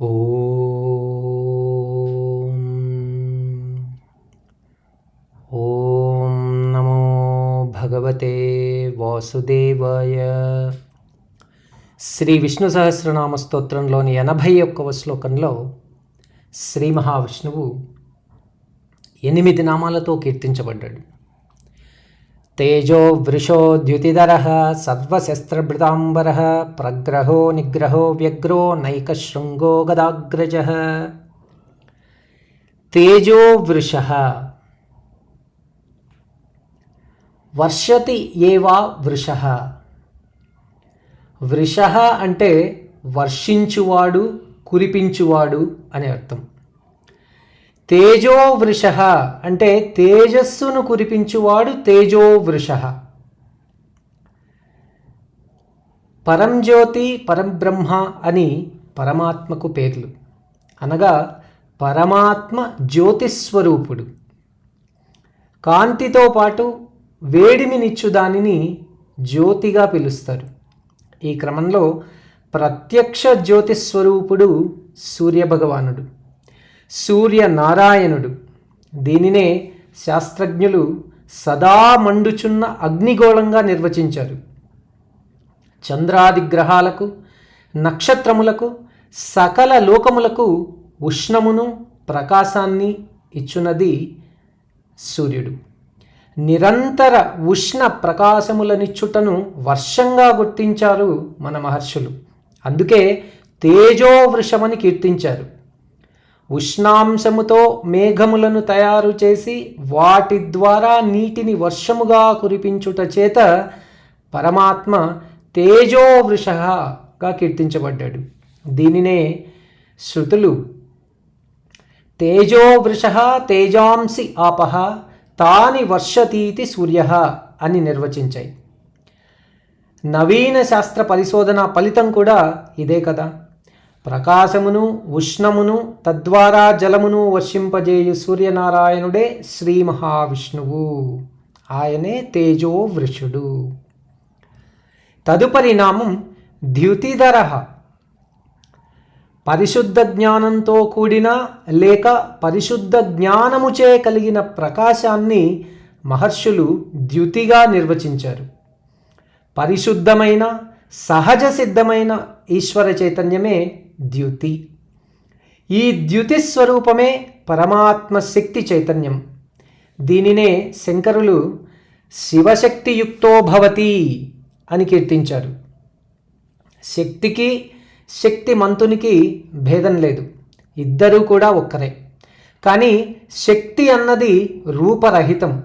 ఓం ఓం నమో భగవతే వాసుదేవాయ. శ్రీ విష్ణు సహస్రనామ స్తోత్రంలోని ఎనభై ఒక్కవ శ్లోకంలో శ్రీ మహావిష్ణువు ఎనిమిది నామాలతో కీర్తించబడ్డాడు. తేజో వృషో ద్యుతిధర సర్వశస్త్రభృతాంబర ప్రగ్రహో నిగ్రహో వ్యగ్రో నైకశృంగో గదాగ్రజ. తేజో వృష వర్షతి ఏవా వృష? వృష అంటే వర్షించువాడు కురిపించువాడు అని అర్థం. తేజోవృష అంటే తేజస్సును కురిపించువాడు తేజోవృష. పరంజ్యోతి పరబ్రహ్మ అని పరమాత్మకు పేర్లు. అనగా పరమాత్మ జ్యోతిస్వరూపుడు. కాంతితో పాటు వేడిమినిచ్చు దానిని జ్యోతిగా పిలుస్తారు. ఈ క్రమంలో ప్రత్యక్ష జ్యోతిస్వరూపుడు సూర్యభగవానుడు. సూర్యనారాయణుడు. దీనినే శాస్త్రజ్ఞులు సదా మండుచున్న అగ్నిగోళంగా నిర్వచించారు. చంద్రాది గ్రహాలకు నక్షత్రములకు సకల లోకములకు ఉష్ణమును ప్రకాశాన్ని ఇచ్చున్నది సూర్యుడు. నిరంతర ఉష్ణ ప్రకాశములనిచ్చుటను వర్షంగా గుర్తించారు మన మహర్షులు. అందుకే తేజోవృషమని కీర్తించారు. ఉష్ణాంశముతో మేఘములను తయారు చేసి వాటి ద్వారా నీటిని వర్షముగా కురిపించుట చేత పరమాత్మ తేజోవృషగా కీర్తించబడ్డాడు. దీనినే శృతులు తేజోవృష తేజాంసి ఆపహ తాని వర్షతీతి సూర్య అని నిర్వచించాయి. నవీన శాస్త్ర పరిశోధన ఫలితం కూడా ఇదే కదా. ప్రకాశమును ఉష్ణమును తద్వారా జలమును వర్షింపజేయు సూర్యనారాయణుడే శ్రీ మహావిష్ణువు. ఆయనే తేజో వృషుడు. తదుపరి నామం ద్యుతిధర. పరిశుద్ధ జ్ఞానంతో కూడిన లేక పరిశుద్ధ జ్ఞానముచే కలిగిన ప్రకాశాన్ని మహర్షులు ద్యుతిగా నిర్వచించారు. పరిశుద్ధమైన సహజ సిద్ధమైన ఈశ్వర చైతన్యమే ద్యుతి. ఈ ద్యుతి స్వరూపమే పరమాత్మ శక్తి చైతన్యం. దీనినే శంకరులు శివశక్తియుక్తో భవతి అని కీర్తించారు. శక్తికి మంతునికి భేదం లేదు. ఇద్దరూ కూడా ఒక్కరే. కానీ శక్తి అన్నది రూపరహితం.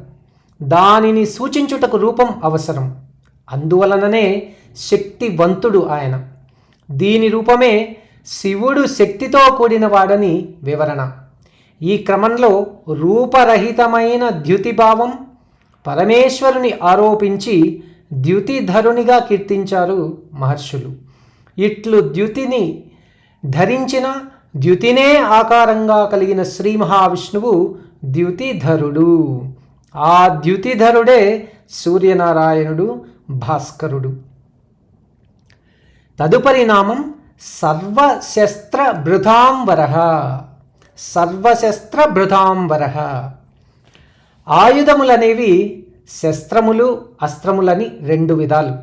దానిని సూచించుటకు రూపం అవసరం. అందువలననే శక్తివంతుడు ఆయన. దీని రూపమే శివుడు శక్తితో కూడిన వాడని వివరణ. ఈ క్రమంలో రూపరహితమైన ద్యుతిభావం పరమేశ్వరుని ఆరోపించి ద్యుతిధరునిగా కీర్తించారు మహర్షులు. ఇట్లు ద్యుతిని ధరించిన ద్యుతినే ఆకారంగా కలిగిన శ్రీ మహావిష్ణువు ద్యుతిధరుడు. ఆ ద్యుతిధరుడే సూర్యనారాయణుడు భాస్కరుడు. తదుపరి నామం సర్వశస్త్ర బృధాంబర సర్వశస్త్ర బృధాంబర ఆయుధములనేవి శస్త్రములు అస్త్రములని రెండు విధాలు.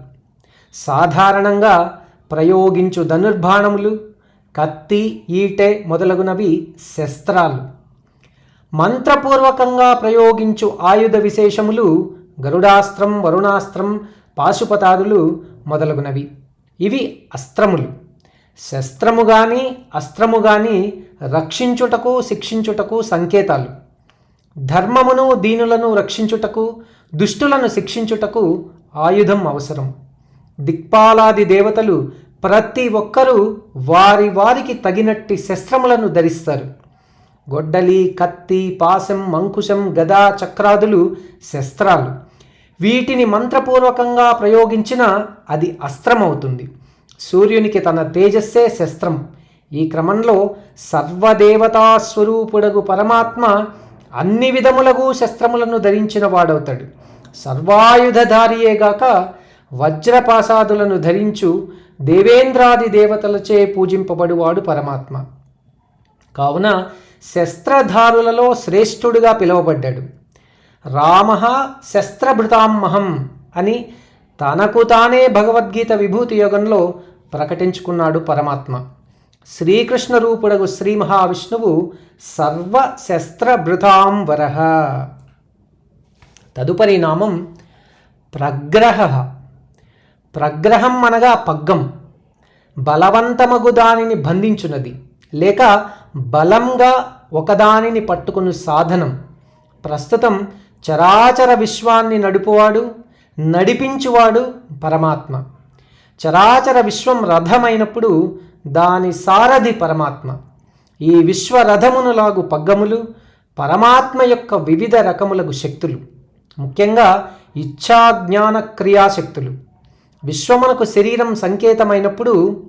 సాధారణంగా ప్రయోగించు ధనుర్బాణములు కత్తి ఈటె మొదలగునవి శస్త్రాలు. మంత్రపూర్వకంగా ప్రయోగించు ఆయుధ విశేషములు గరుడాస్త్రం వరుణాస్త్రం పాశుపతాదులు మొదలగునవి. ఇవి అస్త్రములు. శస్త్రము కానీ అస్త్రము కానీ రక్షించుటకు శిక్షించుటకు సంకేతాలు. ధర్మమును దీనులను రక్షించుటకు దుష్టులను శిక్షించుటకు ఆయుధం అవసరం. దిక్పాలాది దేవతలు ప్రతి ఒక్కరూ వారి వారికి తగినట్టి శస్త్రములను ధరిస్తారు. గొడ్డలి కత్తి పాశం మంకుశం గదా చక్రాదులు శస్త్రాలు. వీటిని మంత్రపూర్వకంగా ప్రయోగించిన అది అస్త్రమవుతుంది. సూర్యునికి తన తేజస్సే శస్త్రం. ఈ క్రమంలో సర్వదేవతాస్వరూపుడగు పరమాత్మ అన్ని విధములగు శస్త్రములను ధరించిన వాడవుతాడు. సర్వాయుధధారియేగాక వజ్రపాసాదులను ధరించు దేవేంద్రాది దేవతలచే పూజింపబడువాడు పరమాత్మ. కావున శస్త్రధారులలో శ్రేష్ఠుడుగా పిలువబడ్డాడు. రామ శస్త్రభృతామహం అని తనకు తానే భగవద్గీత విభూతి యోగంలో ప్రకటించుకున్నాడు పరమాత్మ. శ్రీకృష్ణ రూపుడగు శ్రీ మహావిష్ణువు సర్వశస్త్రభృతాంబర. తదుపరి నామం ప్రగ్రహ. ప్రగ్రహం అనగా పగ్గం. బలవంతమగు దానిని బంధించున్నది లేక బలంగా ఒకదానిని పట్టుకుని సాధనం. ప్రస్తుతం చరాచర విశ్వాన్ని నడుపువాడు నడిపించువాడు పరమాత్మ. చరాచర విశ్వం రథమైనప్పుడు దాని సారథి పరమాత్మ. ఈ విశ్వరథమునులాగు పగ్గములు పరమాత్మ యొక్క వివిధ రకములకు శక్తులు. ముఖ్యంగా ఇచ్ఛాజ్ఞాన క్రియాశక్తులు. విశ్వమునకు శరీరం సంకేతమైనప్పుడు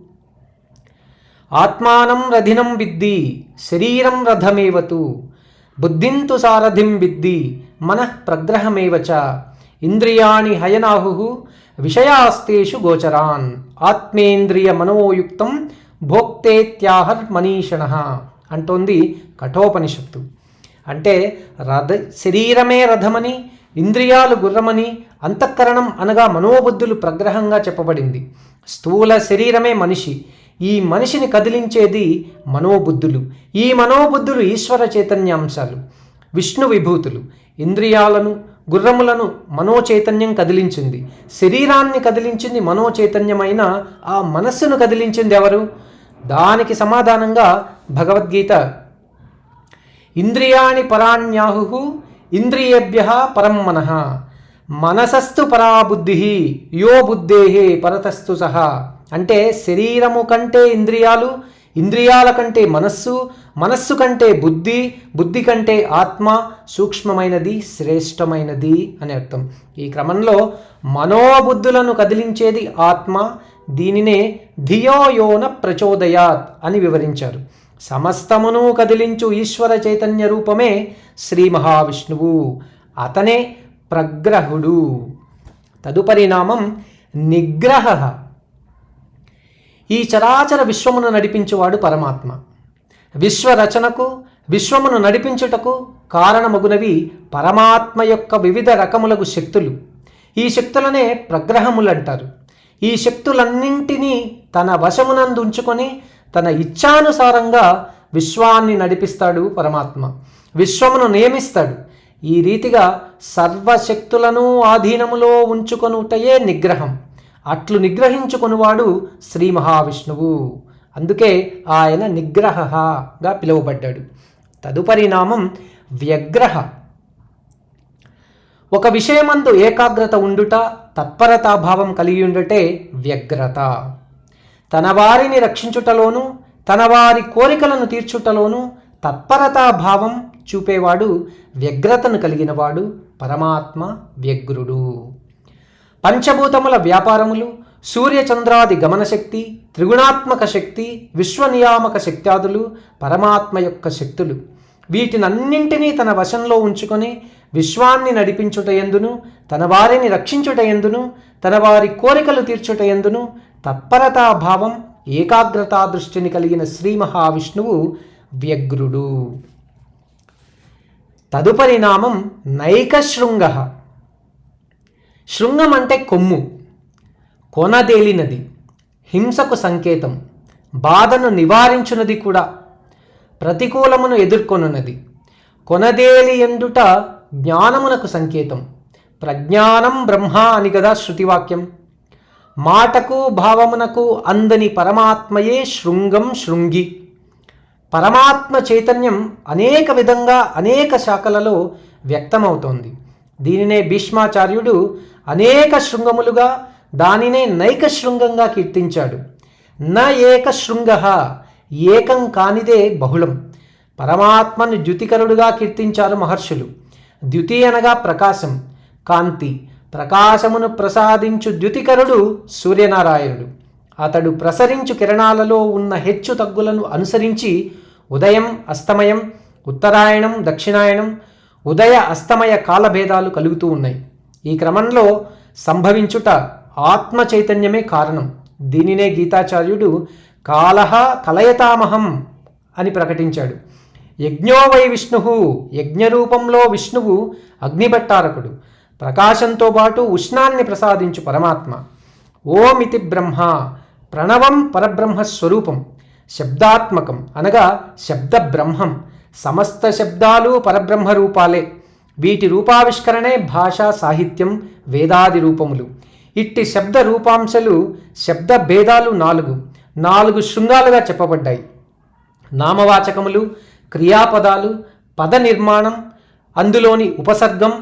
ఆత్మానం రథినం విద్ది శరీరం రథమేవతు. బుద్ధింతు సారథిం విద్ది మనః ప్రగ్రహమేవచ ఇంద్రియాణి హయనాహు విషయాస్తేషు గోచరాన్. ఆత్మేంద్రియ మనోయుక్తం భోక్తేత్యాహర్ మనీషణ అంటోంది కఠోపనిషత్తు. అంటే రథ శరీరమే రథమని ఇంద్రియాలు గుర్రమని అంతఃకరణం అనగా మనోబుద్ధులు ప్రగ్రహంగా చెప్పబడింది. స్థూల శరీరమే మనిషి. ఈ మనిషిని కదిలించేది మనోబుద్ధులు. ఈ మనోబుద్ధులు ఈశ్వర చైతన్యాంశాలు. విష్ణు విభూతులు. ఇంద్రియాలను గుర్రములను మనోచైతన్యం కదిలించింది. శరీరాన్ని కదిలించింది మనోచైతన్యమైన ఆ మనస్సును కదిలించింది ఎవరు? దానికి సమాధానంగా భగవద్గీత. ఇంద్రియాణి పరాణ్యాహు ఇంద్రియేభ్య పరం మనః. మనసస్తు పరాబుద్ధి యో బుద్ధే పరతస్తు సహా అంటే శరీరము కంటే ఇంద్రియాలు ఇంద్రియాల కంటే మనస్సు మనస్సు కంటే బుద్ధి బుద్ధి కంటే ఆత్మ సూక్ష్మమైనది శ్రేష్టమైనది అని అర్థం. ఈ క్రమంలో మనోబుద్ధులను కదిలించేది ఆత్మ దీనినే ధియోయోన ప్రచోదయాత్ అని వివరించారు. సమస్తమును కదిలించు ఈశ్వర చైతన్య రూపమే శ్రీ మహావిష్ణువు. అతనే ప్రగ్రహుడు. తదుపరి నామం నిగ్రహ. ఈ చరాచర విశ్వమును నడిపించేవాడు పరమాత్మ. విశ్వరచనకు విశ్వమును నడిపించుటకు కారణమగునవి పరమాత్మ యొక్క వివిధ రకములకు శక్తులు. ఈ శక్తులనే ప్రగ్రహములు అంటారు ఈ శక్తులన్నింటినీ తన వశమునందు ఉంచుకొని తన ఇచ్ఛానుసారంగా విశ్వాన్ని నడిపిస్తాడు పరమాత్మ. విశ్వమును నియమిస్తాడు. ఈ రీతిగా సర్వశక్తులను ఆధీనములో ఉంచుకొనుటయే నిగ్రహం. అట్లు నిగ్రహించుకునివాడు శ్రీ మహావిష్ణువు. అందుకే ఆయన నిగ్రహగా పిలువబడ్డాడు. తదుపరి నామం వ్యగ్రహ. ఒక విషయమందు ఏకాగ్రత ఉండుట తత్పరతాభావం కలిగి ఉండుటే వ్యగ్రత. తన వారిని రక్షించుటలోను తన వారి కోరికలను తీర్చుటలోనూ తత్పరతాభావం చూపేవాడు వ్యగ్రతను కలిగినవాడు పరమాత్మ వ్యగ్రుడు. పంచభూతముల వ్యాపారములు సూర్యచంద్రాది గమనశక్తి త్రిగుణాత్మక శక్తి విశ్వనియామక శక్త్యాదులు పరమాత్మ యొక్క శక్తులు. వీటినన్నింటినీ తన వశంలో ఉంచుకొని విశ్వాన్ని నడిపించుట ఎందును తన వారిని రక్షించుట ఎందును తన వారి కోరికలు తీర్చుట ఎందును తత్పరతాభావం ఏకాగ్రతా దృష్టిని కలిగిన శ్రీ మహావిష్ణువు వ్యగ్రుడు. తదుపరి నామం నైకశృంగ. శృంగం అంటే కొమ్ము. కొనదేలినది. హింసకు సంకేతం. బాధను నివారించున్నది కూడా ప్రతికూలమును ఎదుర్కొనున్నది. కొనదేలి ఎందుట జ్ఞానమునకు సంకేతం. ప్రజ్ఞానం బ్రహ్మ అని కదా శృతివాక్యం. మాటకు భావమునకు అందని పరమాత్మయే శృంగం శృంగి. పరమాత్మ చైతన్యం అనేక విధంగా అనేక శాఖలలో వ్యక్తమవుతోంది. దీనినే భీష్మాచార్యుడు అనేక శృంగములుగా దానినే నైక శృంగంగా కీర్తించాడు. న ఏక శృంగ ఏకం కానిదే బహుళం. పరమాత్మను ద్యుతికరుడుగా కీర్తించారు మహర్షులు. ద్యుతి అనగా ప్రకాశం. కాంతి ప్రకాశమును ప్రసాదించు ద్యుతికరుడు సూర్యనారాయణుడు. అతడు ప్రసరించు కిరణాలలో ఉన్న హెచ్చు తగ్గులను అనుసరించి ఉదయం అస్తమయం ఉత్తరాయణం దక్షిణాయనం ఉదయ అస్తమయ కాలభేదాలు కలుగుతూ ఉన్నాయి. ఈ క్రమంలో సంభవించుట ఆత్మ చైతన్యమే కారణం. దీనినే గీతాచార్యుడు కాలహ కలయతామహం అని ప్రకటించాడు. యజ్ఞోవై విష్ణువు విష్ణు యజ్ఞరూపంలో విష్ణువు అగ్నిభట్టారకుడు. ప్రకాశంతో పాటు ఉష్ణాన్ని ప్రసాదించు పరమాత్మ. ఓమితి బ్రహ్మ ప్రణవం పరబ్రహ్మ స్వరూపం శబ్దాత్మకం అనగా శబ్ద బ్రహ్మం సమస్త శబ్దాలు పరబ్రహ్మ రూపాలే వీటి రూపావిష్కరణే భాషా సాహిత్యం వేదాది రూపములు. ఇట్టి శబ్ద రూపాంశలు శబ్ద భేదాలు నాలుగు. నాలుగు శృంగాలుగా చెప్పబడ్డాయి. నామవాచకములు క్రియాపదాలు పద నిర్మాణం అందులోని ఉపసర్గం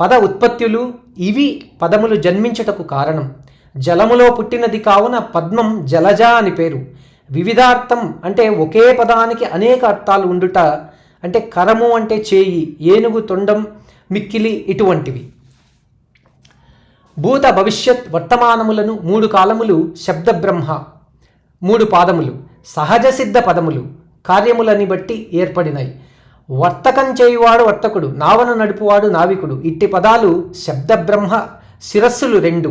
పద ఉత్పత్తులు ఇవి పదములు జన్మించుటకు కారణం. జలములో పుట్టినది కావున పద్మం జలజ అని పేరు. వివిధార్థం అంటే ఒకే పదానికి అనేక అర్థాలు ఉండుట అంటే కరము అంటే చేయి ఏనుగు తొండం మిక్కిలి ఇటువంటివి. భూత భవిష్యత్ వర్తమానములను మూడు కాలములు శబ్దబ్రహ్మ మూడు పాదములు సహజ సిద్ధ పదములు కార్యములని బట్టి ఏర్పడినాయి వర్తకం చేయువాడు వర్తకుడు నావను నడుపువాడు నావికుడు. ఇట్టి పదాలు శబ్దబ్రహ్మ శిరస్సులు రెండు.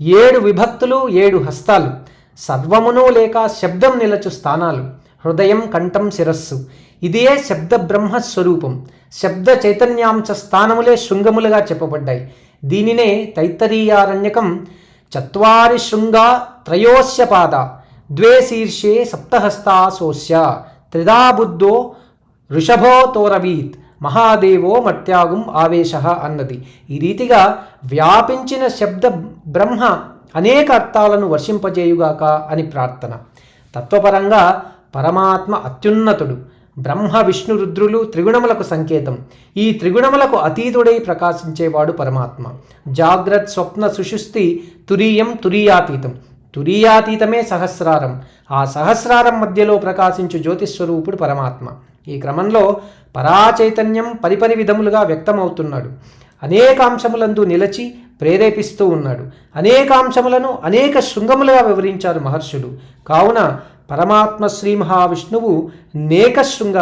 ఏడు విభక్తులు ఏడు హస్తాలు. సర్వమును లేక శబ్దం నిలచు స్థానాలు. హృదయం కంఠం శిరస్సు. ఇదే శబ్ద బ్రహ్మ స్వరూపం శబ్ద చైతన్యాంశ స్థానములే శృంగములుగా చెప్పబడ్డాయి. దీనినే తైత్తరీయారణ్యకం చత్వారి శృంగా త్రయోస్య పాద ద్వే శీర్షే సప్తహస్తాసోస్య త్రిదా బుద్ధో ఋషభో తోరవీత్ మహాదేవో మత్యాగుం ఆవేశ అన్నది. ఈ రీతిగా వ్యాపించిన శబ్ద బ్రహ్మ అనేక అర్థాలను వర్షింపజేయుగాక అని ప్రార్థన. తత్వపరంగా పరమాత్మ అత్యున్నతుడు. బ్రహ్మ విష్ణు రుద్రులు త్రిగుణములకు సంకేతం. ఈ త్రిగుణములకు అతీతుడై ప్రకాశించేవాడు పరమాత్మ. జాగ్రత్ స్వప్న సుషుస్తి తురీయం తురీయాతీతం. తురీయాతీతమే సహస్రారం. ఆ సహస్రారం మధ్యలో ప్రకాశించు జ్యోతిస్వరూపుడు పరమాత్మ. ఈ క్రమంలో పరాచైతన్యం పరిపరి విధములుగా వ్యక్తమవుతున్నాడు. అనేకాంశములందు నిలచి ప్రేరేపిస్తూ ఉన్నాడు. అనేకాంశములను అనేక శృంగములుగా వివరించారు మహర్షులు. కావున పరమాత్మ శ్రీ మహావిష్ణువు నేకశృంగ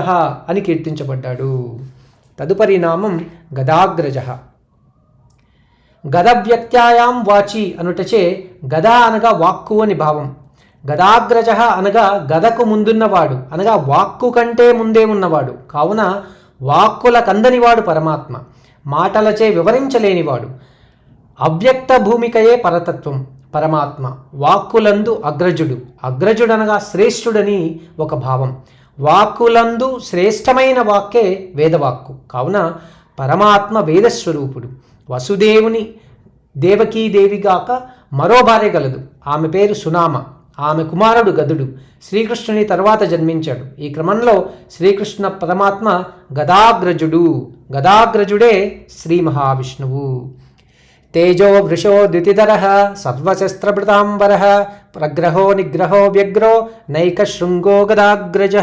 అని కీర్తించబడ్డాడు. తదుపరి నామం గదాగ్రజ. గదవ్యక్త్యాయాం వాచి అనుటచే గద అనగా వాక్కు అని భావం. గదాగ్రజ అనగా గదకు ముందున్నవాడు అనగా వాక్కు కంటే ముందే ఉన్నవాడు. కావున వాక్కుల కందనివాడు పరమాత్మ మాటలచే వివరించలేనివాడు. అవ్యక్త భూమికయే పరతత్వం. పరమాత్మ వాక్కులందు అగ్రజుడు. అగ్రజుడనగా శ్రేష్ఠుడని ఒక భావం. వాక్కులందు శ్రేష్టమైన వాక్కే వేదవాక్కు. కావున పరమాత్మ వేదస్వరూపుడు. వసుదేవుని దేవకీదేవిగాక మరో భార్య గలదు. ఆమె పేరు సునామ. ఆమె కుమారుడు గదుడు. శ్రీకృష్ణుని తర్వాత జన్మించాడు. ఈ క్రమంలో శ్రీకృష్ణ పరమాత్మ గదాగ్రజుడు. గదాగ్రజుడే శ్రీ మహావిష్ణువు. తేజో వృషో ద్వితిధర సర్వశస్త్రభృతాంబర ప్రగ్రహో నిగ్రహో వ్యగ్రో నైకశృంగో గదాగ్రజ।